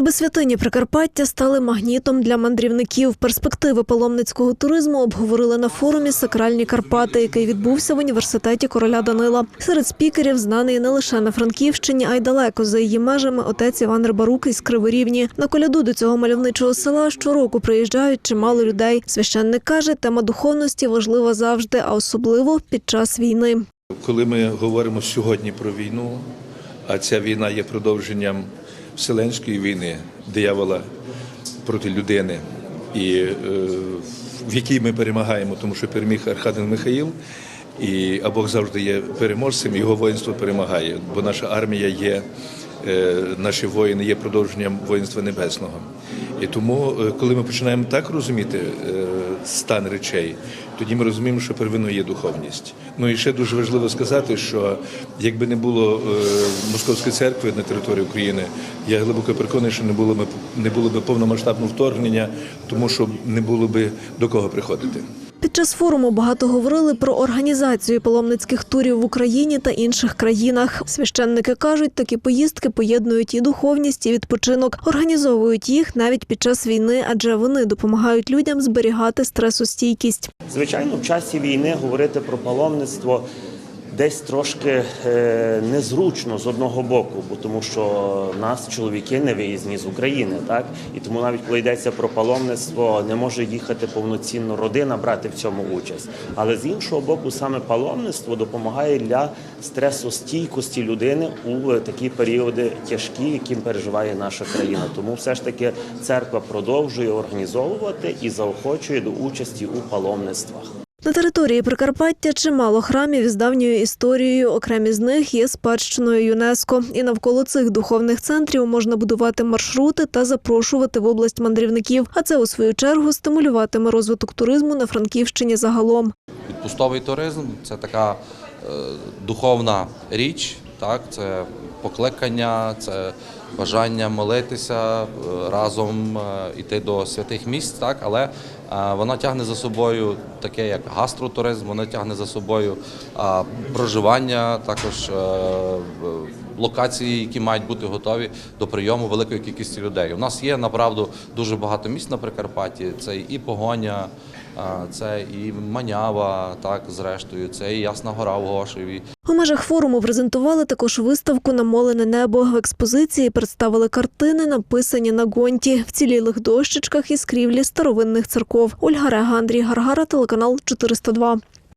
Щоби святині Прикарпаття стали магнітом для мандрівників. Перспективи паломницького туризму обговорили на форумі Сакральні Карпати, який відбувся в університеті короля Данила. Серед спікерів знаний не лише на Франківщині, а й далеко за її межами отець Іван Рибарук із Криворівні. На коляду до цього мальовничого села щороку приїжджають чимало людей. Священник каже, тема духовності важлива завжди, а особливо під час війни. Коли ми говоримо сьогодні про війну, а ця війна є продовженням Вселенської війни, диявола проти людини, і е, в якій ми перемагаємо, тому що переміг Архангел Михаїл, і а Бог завжди є переможцем, його воїнство перемагає, бо наша армія є. Е, Наші воїни є продовженням воїнства небесного, і тому, е, коли ми починаємо так розуміти е, стан речей, тоді ми розуміємо, що первинною є духовність. Ну і ще дуже важливо сказати, що якби не було московської церкви на території України, я глибоко переконаний, що не було б не було б повномасштабного вторгнення, тому що не було б до кого приходити. Під час форуму багато говорили про організацію паломницьких турів в Україні та інших країнах. Священники кажуть, такі поїздки поєднують і духовність, і відпочинок, організовують їх навіть під час війни, адже вони допомагають людям зберігати стресостійкість. Звичайно, в часі війни говорити про паломництво десь трошки е, незручно з одного боку, бо тому що нас чоловіки не виїзні з України, так і тому навіть коли йдеться про паломництво, не може їхати повноцінно родина брати в цьому участь. Але з іншого боку, саме паломництво допомагає для стресостійкості людини у такі періоди тяжкі, яким переживає наша країна. Тому все ж таки церква продовжує організовувати і заохочує до участі у паломництвах. На території Прикарпаття чимало храмів із давньою історією. Окремі з них є спадщиною ЮНЕСКо. І навколо цих духовних центрів можна будувати маршрути та запрошувати в область мандрівників. А це у свою чергу стимулюватиме розвиток туризму на Франківщині загалом. Відпустовий туризм це така е, духовна річ, так, це покликання, це бажання молитися, е, разом е, йти до святих місць, так, але е, вона тягне за собою таке, як гастротуризм, вона тягне за собою проживання, також локації, які мають бути готові до прийому великої кількості людей. У нас є направду дуже багато місць на Прикарпатті. Це і Погоня, це і Манява, так зрештою, це і Ясна Гора в Гошеві. У межах форуму презентували також виставку Намолене небо. В експозиції представили картини, написані на гонті, вцілілих дощечках і скрівлі старовинних церков. Ольга Рега, Андрій Гаргара, телеканал 402.